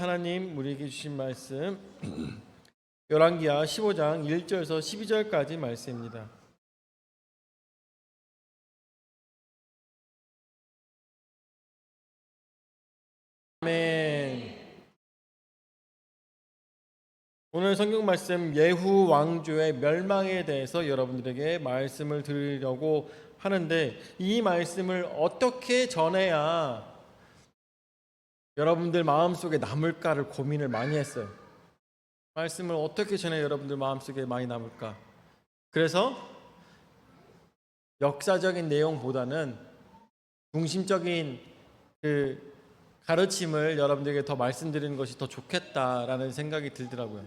하나님 우리에게 주신 말씀 열왕기하 15장 1절에서 12절까지 말씀입니다. 아멘. 오늘 성경 말씀 예후 왕조의 멸망에 대해서 여러분들에게 말씀을 드리려고 하는데 이 말씀을 어떻게 전해야 여러분들 마음속에 남을까를 고민을 많이 했어요. 말씀을 어떻게 전해 여러분들 마음속에 많이 남을까? 그래서 역사적인 내용보다는 중심적인 그 가르침을 여러분들에게 더 말씀드리는 것이 더 좋겠다라는 생각이 들더라고요.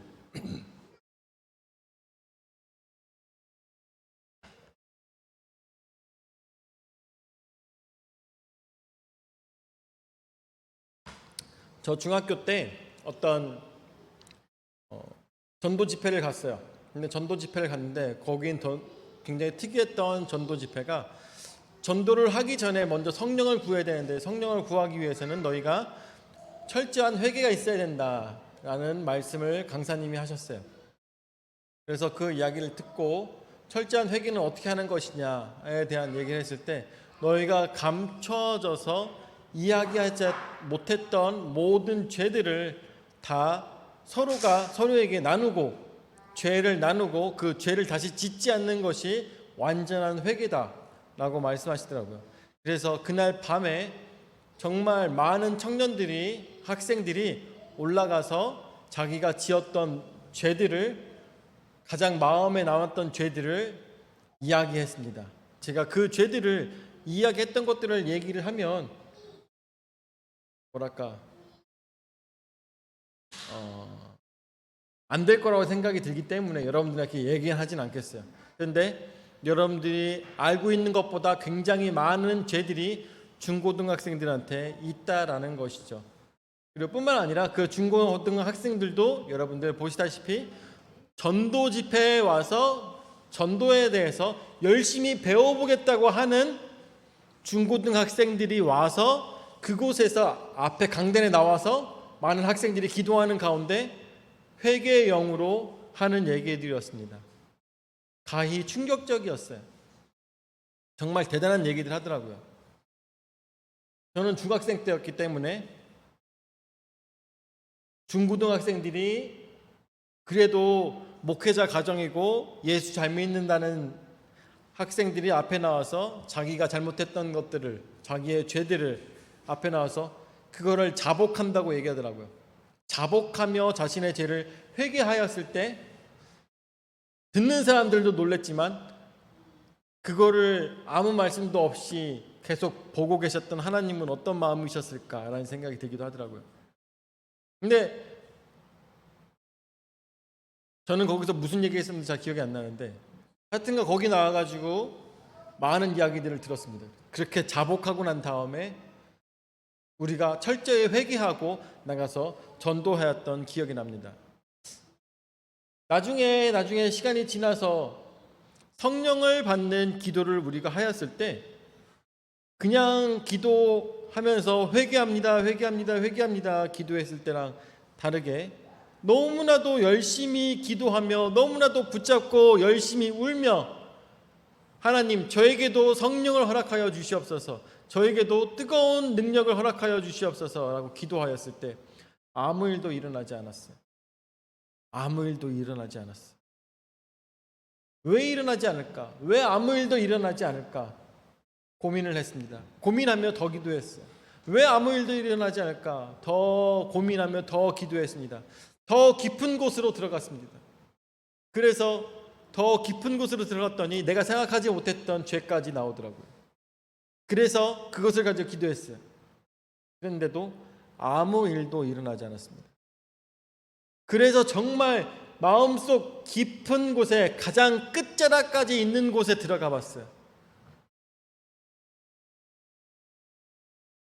저 중학교 때 어떤 어, 전도 집회를 갔어요. 근데 전도 집회를 갔는데 거긴 더 굉장히 특이했던 전도 집회가 전도를 하기 전에 먼저 성령을 구해야 되는데 성령을 구하기 위해서는 너희가 철저한 회개가 있어야 된다라는 말씀을 강사님이 하셨어요. 그래서 그 이야기를 듣고 철저한 회개는 어떻게 하는 것이냐에 대한 얘기를 했을 때 너희가 감춰져서 이야기하지 못했던 모든 죄들을 다 서로가 서로에게 나누고 죄를 나누고 그 죄를 다시 짓지 않는 것이 완전한 회개다라고 말씀하시더라고요. 그래서 그날 밤에 정말 많은 청년들이 학생들이 올라가서 자기가 지었던 죄들을 가장 마음에 남았던 죄들을 이야기했습니다. 제가 그 죄들을 이야기했던 것들을 얘기를 하면 뭐랄까 어, 안 될 거라고 생각이 들기 때문에 여러분들에게 얘기하진 않겠어요. 그런데 여러분들이 알고 있는 것보다 굉장히 많은 죄들이 중고등학생들한테 있다라는 것이죠. 그리고 뿐만 아니라 그 중고등학생들도 여러분들 보시다시피 전도 집회에 와서 전도에 대해서 열심히 배워보겠다고 하는 중고등학생들이 와서 그곳에서 앞에 강단에 나와서 많은 학생들이 기도하는 가운데 회개의 영으로 하는 얘기들이었습니다. 가히 충격적이었어요. 정말 대단한 얘기들 하더라고요. 저는 중학생 때였기 때문에 중고등학생들이 그래도 목회자 가정이고 예수 잘 믿는다는 학생들이 앞에 나와서 자기가 잘못했던 것들을 자기의 죄들을 앞에 나와서 그거를 자복한다고 얘기하더라고요. 자복하며 자신의 죄를 회개하였을 때 듣는 사람들도 놀랬지만 그거를 아무 말씀도 없이 계속 보고 계셨던 하나님은 어떤 마음이셨을까라는 생각이 들기도 하더라고요. 근데 저는 거기서 무슨 얘기 했었는지 잘 기억이 안 나는데 하여튼가 거기 나와가지고 많은 이야기들을 들었습니다. 그렇게 자복하고 난 다음에 우리가 철저히 회개하고 나가서 전도하였던 기억이 납니다. 나중에 나중에 시간이 지나서 성령을 받는 기도를 우리가 하였을 때 그냥 기도하면서 회개합니다, 회개합니다, 회개합니다 기도했을 때랑 다르게 너무나도 열심히 기도하며 너무나도 붙잡고 열심히 울며 하나님 저에게도 성령을 허락하여 주시옵소서 저에게도 뜨거운 능력을 허락하여 주시옵소서라고 기도하였을 때 아무 일도 일어나지 않았어요. 아무 일도 일어나지 않았어요. 왜 일어나지 않을까? 왜 아무 일도 일어나지 않을까? 고민을 했습니다. 고민하며 더 기도했어요. 왜 아무 일도 일어나지 않을까? 더 고민하며 더 기도했습니다. 더 깊은 곳으로 들어갔습니다. 그래서 더 깊은 곳으로 들어갔더니 내가 생각하지 못했던 죄까지 나오더라고요. 그래서 그것을 가지고 기도했어요. 그런데도 아무 일도 일어나지 않았습니다. 그래서 정말 마음속 깊은 곳에 가장 끝자락까지 있는 곳에 들어가 봤어요.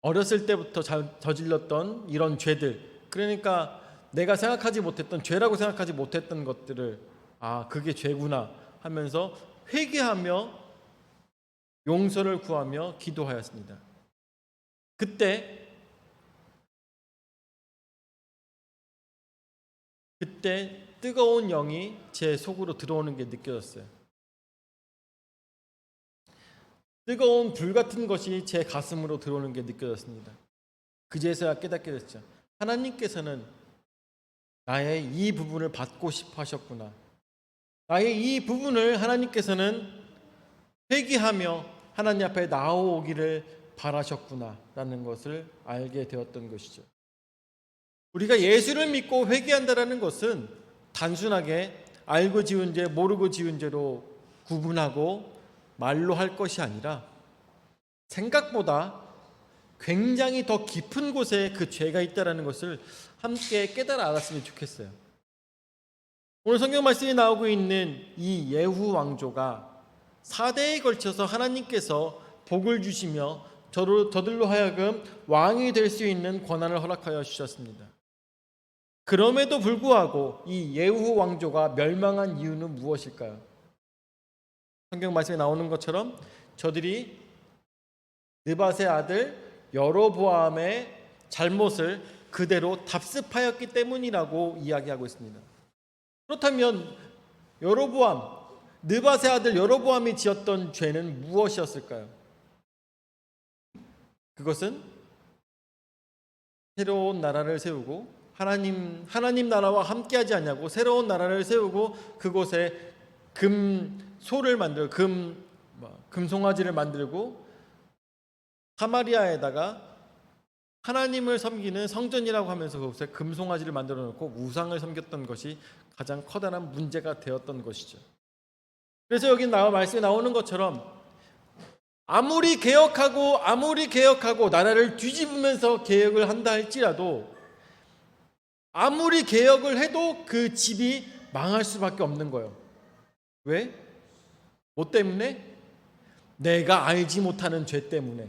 어렸을 때부터 저질렀던 이런 죄들. 그러니까 내가 생각하지 못했던 죄라고 생각하지 못했던 것들을 아, 그게 죄구나 하면서 회개하며 용서를 구하며 기도하였습니다. 그때 그때 뜨거운 영이 제 속으로 들어오는 게 느껴졌어요. 뜨거운 불 같은 것이 제 가슴으로 들어오는 게 느껴졌습니다. 그제서야 깨닫게 됐죠. 하나님께서는 나의 이 부분을 받고 싶어 하셨구나. 나의 이 부분을 하나님께서는 회개하며 하나님 앞에 나오기를 바라셨구나라는 것을 알게 되었던 것이죠. 우리가 예수를 믿고 회개한다라는 것은 단순하게 알고 지은 죄, 모르고 지은 죄로 구분하고 말로 할 것이 아니라 생각보다 굉장히 더 깊은 곳에 그 죄가 있다라는 것을 함께 깨달아 알았으면 좋겠어요. 오늘 성경 말씀이 나오고 있는 이 예후 왕조가 4대에 걸쳐서 하나님께서 복을 주시며 저들로 하여금 왕이 될 수 있는 권한을 허락하여 주셨습니다. 그럼에도 불구하고 이 예후 왕조가 멸망한 이유는 무엇일까요? 성경 말씀에 나오는 것처럼 저들이 느밧의 아들 여로보암의 잘못을 그대로 답습하였기 때문이라고 이야기하고 있습니다. 그렇다면 여로보암 느밧의 아들 여로보암이 지었던 죄는 무엇이었을까요? 그것은 새로운 나라를 세우고 하나님 하나님 나라와 함께하지 않냐고 새로운 나라를 세우고 그곳에 금 소를 만들고 금 뭐, 금송아지를 만들고 사마리아에다가 하나님을 섬기는 성전이라고 하면서 그곳에 금송아지를 만들어 놓고 우상을 섬겼던 것이 가장 커다란 문제가 되었던 것이죠. 그래서 여기 나와 말씀에 나오는 것처럼 아무리 개혁하고 아무리 개혁하고 나라를 뒤집으면서 개혁을 한다 할지라도 아무리 개혁을 해도 그 집이 망할 수밖에 없는 거예요. 왜? 뭐 때문에? 내가 알지 못하는 죄 때문에.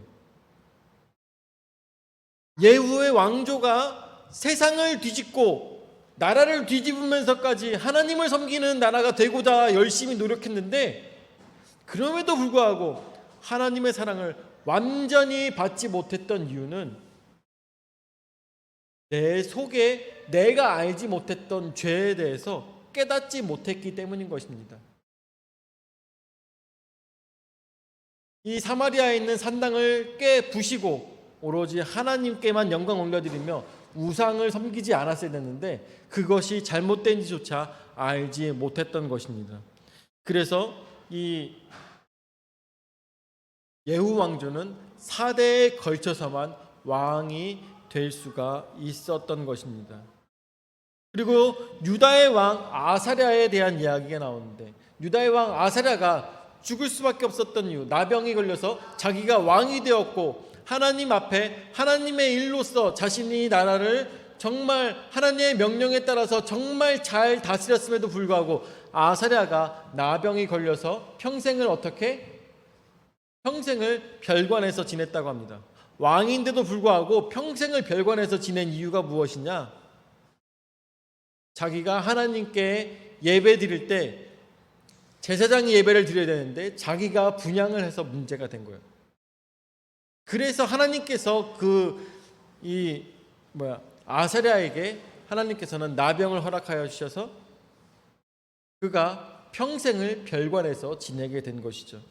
예후의 왕조가 세상을 뒤집고 나라를 뒤집으면서까지 하나님을 섬기는 나라가 되고자 열심히 노력했는데 그럼에도 불구하고 하나님의 사랑을 완전히 받지 못했던 이유는 내 속에 내가 알지 못했던 죄에 대해서 깨닫지 못했기 때문인 것입니다. 이 사마리아에 있는 산당을 깨 부시고 오로지 하나님께만 영광 올려드리며 우상을 섬기지 않았어야 됐는데 그것이 잘못된지조차 알지 못했던 것입니다. 그래서 이 예후 왕조는 4대에 걸쳐서만 왕이 될 수가 있었던 것입니다. 그리고 유다의 왕 아사랴에 대한 이야기가 나오는데 유다의 왕 아사랴가 죽을 수밖에 없었던 이유 나병이 걸려서 자기가 왕이 되었고 하나님 앞에 하나님의 일로서 자신이 나라를 정말 하나님의 명령에 따라서 정말 잘 다스렸음에도 불구하고 아사랴가 나병이 걸려서 평생을 어떻게 평생을 별관에서 지냈다고 합니다. 왕인데도 불구하고 평생을 별관에서 지낸 이유가 무엇이냐? 자기가 하나님께 예배 드릴 때 제사장이 예배를 드려야 되는데 자기가 분양을 해서 문제가 된 거예요. 그래서 하나님께서 그 이 뭐야 아사랴에게 하나님께서는 나병을 허락하여 주셔서 그가 평생을 별관에서 지내게 된 것이죠.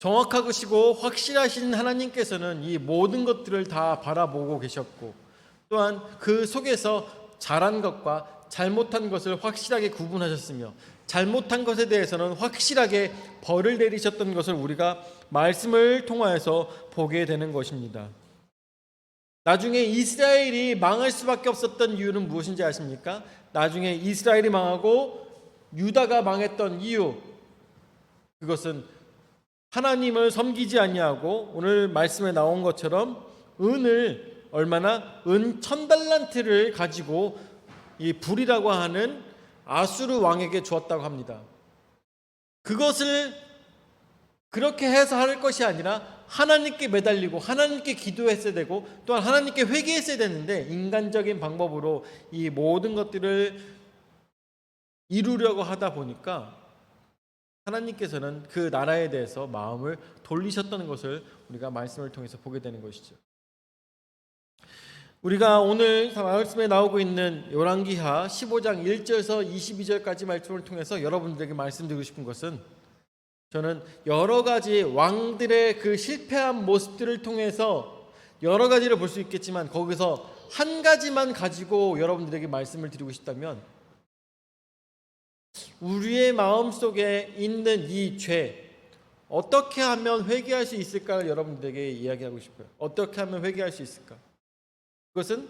정확하시고 확실하신 하나님께서는 이 모든 것들을 다 바라보고 계셨고 또한 그 속에서 잘한 것과 잘못한 것을 확실하게 구분하셨으며 잘못한 것에 대해서는 확실하게 벌을 내리셨던 것을 우리가 말씀을 통하여서 보게 되는 것입니다. 나중에 이스라엘이 망할 수밖에 없었던 이유는 무엇인지 아십니까? 나중에 이스라엘이 망하고 유다가 망했던 이유 그것은 하나님을 섬기지 아니하고 오늘 말씀에 나온 것처럼 은을 얼마나 은 천달란트를 가지고 이 불이라고 하는 아수르 왕에게 주었다고 합니다. 그것을 그렇게 해서 할 것이 아니라 하나님께 매달리고 하나님께 기도했어야 되고 또한 하나님께 회개했어야 되는데 인간적인 방법으로 이 모든 것들을 이루려고 하다 보니까 하나님께서는 그 나라에 대해서 마음을 돌리셨다는 것을 우리가 말씀을 통해서 보게 되는 것이죠. 우리가 오늘 말씀에 나오고 있는 요란기하 15장 1절에서 22절까지 말씀을 통해서 여러분들에게 말씀드리고 싶은 것은 저는 여러 가지 왕들의 그 실패한 모습들을 통해서 여러 가지를 볼 수 있겠지만 거기서 한 가지만 가지고 여러분들에게 말씀을 드리고 싶다면 우리의 마음 속에 있는 이 죄 어떻게 하면 회개할 수 있을까를 여러분들에게 이야기하고 싶어요. 어떻게 하면 회개할 수 있을까? 그것은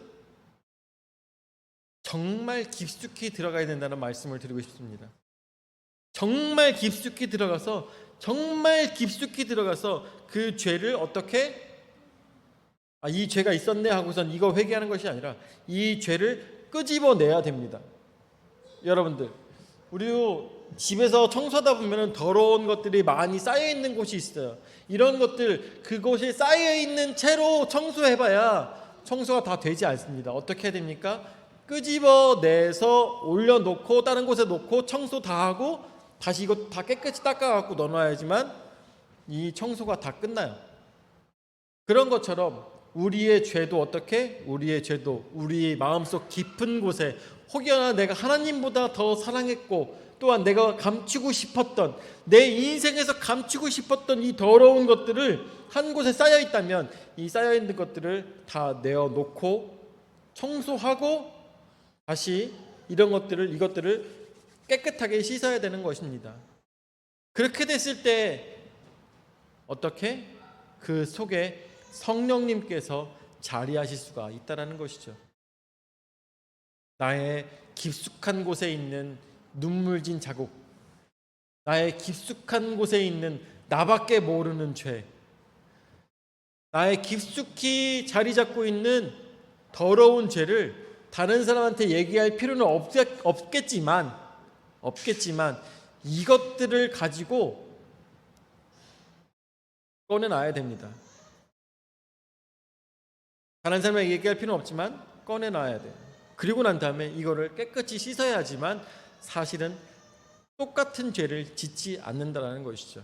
정말 깊숙이 들어가야 된다는 말씀을 드리고 싶습니다. 정말 깊숙이 들어가서 정말 깊숙이 들어가서 그 죄를 어떻게 아, 이 죄가 있었네 하고선 이거 회개하는 것이 아니라 이 죄를 끄집어내야 됩니다. 여러분들, 우리도 집에서 청소하다 보면 더러운 것들이 많이 쌓여 있는 곳이 있어요. 이런 것들 그곳에 쌓여 있는 채로 청소해봐야 청소가 다 되지 않습니다. 어떻게 해야 됩니까? 끄집어내서 올려놓고 다른 곳에 놓고 청소 다 하고 다시 이거 다 깨끗이 닦아갖고 넣어놔야지만 이 청소가 다 끝나요. 그런 것처럼 우리의 죄도 어떻게? 우리의 죄도 우리 마음속 깊은 곳에 혹여나 내가 하나님보다 더 사랑했고 또한 내가 감추고 싶었던 내 인생에서 감추고 싶었던 이 더러운 것들을 한 곳에 쌓여 있다면 이 쌓여 있는 것들을 다 내어 놓고 청소하고 다시 이런 것들을 이것들을 깨끗하게 씻어야 되는 것입니다. 그렇게 됐을 때 어떻게 그 속에 성령님께서 자리하실 수가 있다라는 것이죠. 나의 깊숙한 곳에 있는 눈물진 자국, 나의 깊숙한 곳에 있는 나밖에 모르는 죄, 나의 깊숙이 자리 잡고 있는 더러운 죄를 다른 사람한테 얘기할 필요는 없겠지만, 없겠지만 이것들을 가지고 꺼내놔야 됩니다. 다른 사람에게 얘기할 필요는 없지만 꺼내놔야 돼요. 그리고 난 다음에 이거를 깨끗이 씻어야지만 사실은 똑같은 죄를 짓지 않는다라는 것이죠.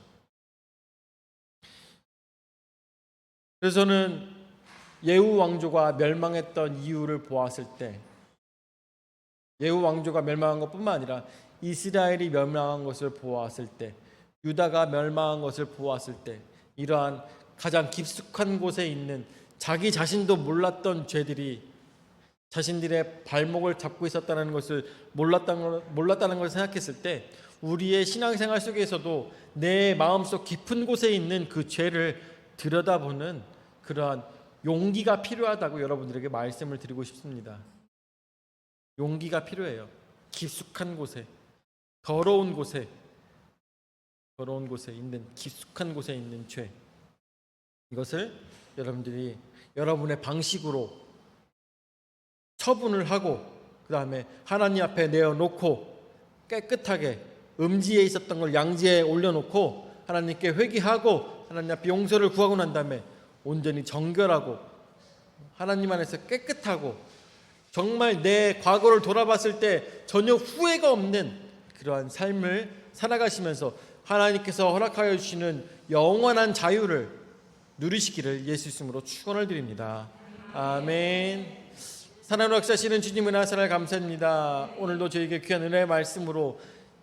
그래서 저는 예후 왕조가 멸망했던 이유를 보았을 때 예후 왕조가 멸망한 것뿐만 아니라 이스라엘이 멸망한 것을 보았을 때 유다가 멸망한 것을 보았을 때 이러한 가장 깊숙한 곳에 있는 자기 자신도 몰랐던 죄들이 자신들의 발목을 잡고 있었다는 것을 몰랐다는, 몰랐다는 걸 생각했을 때 우리의 신앙생활 속에서도 내 마음속 깊은 곳에 있는 그 죄를 들여다보는 그러한 용기가 필요하다고 여러분들에게 말씀을 드리고 싶습니다. 용기가 필요해요. 깊숙한 곳에, 더러운 곳에, 더러운 곳에 있는 깊숙한 곳에 있는 죄. 이것을 여러분들이 여러분의 방식으로 처분을 하고 그 다음에 하나님 앞에 내어놓고 깨끗하게 음지에 있었던 걸 양지에 올려놓고 하나님께 회개하고 하나님 앞에 용서를 구하고 난 다음에 온전히 정결하고 하나님 안에서 깨끗하고 정말 내 과거를 돌아봤을 때 전혀 후회가 없는 그러한 삶을 살아가시면서 하나님께서 허락하여 주시는 영원한 자유를 누리시기를 예수 이름으로 축원을 드립니다. 아멘. 사랑으로 역사하시는 주님 은하사를 감사합니다. 오늘도 저에게 귀한 은혜의 말씀으로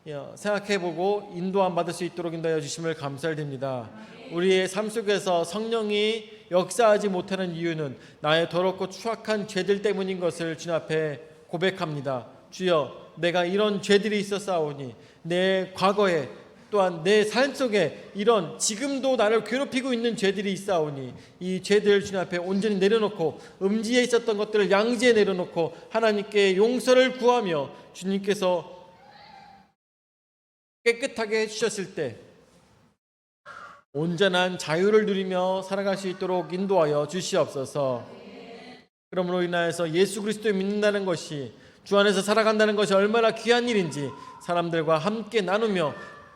어, 생각해보고 인도함 받을 수 있도록 인도하여 주심을 감사드립니다. 우리의 삶 속에서 성령이 역사하지 못하는 이유는 나의 더럽고 추악한 죄들 때문인 것을 주님 앞에 고백합니다. 주여, 내가 이런 죄들이 있었사오니 내 과거에 또한 내 삶 속에 이런 지금도 나를 괴롭히고 있는 죄들이 있사오니 이 죄들 주님 앞에 온전히 내려놓고 음지에 있었던 것들을 양지에 내려놓고 하나님께 용서를 구하며 주님께서 깨끗하게 해주셨을 때 온전한 자유를 누리며 살아갈 수 있도록 인도하여 주시옵소서. 그러므로 인하여서 예수 그리스도를 믿는다는 것이 주 안에서 살아간다는 것이 얼마나 귀한 일인지 사람들과 함께 나누며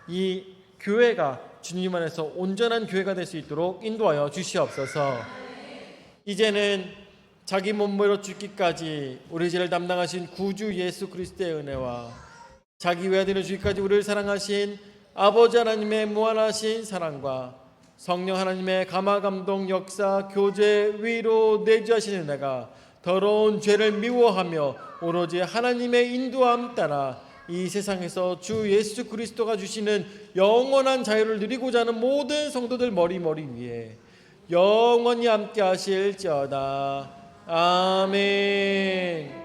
이 교회가 주님 안에서 온전한 교회가 될 수 있도록 인도하여 주시옵소서. 이제는 자기 몸으로 죽기까지 우리 죄를 담당하신 구주 예수 그리스도의 은혜와 자기 외아들을 주기까지 우리를 사랑하신 아버지 하나님의 무한하신 사랑과 성령 하나님의 감화 감동 역사 교제 위로 내주하시는 은혜가 더러운 죄를 미워하며 오로지 하나님의 인도함 따라 이 세상에서 주 예수 그리스도가 주시는 영원한 자유를 누리고자 하는 모든 성도들 머리 머리 위에 영원히 함께 하실지어다. 아멘.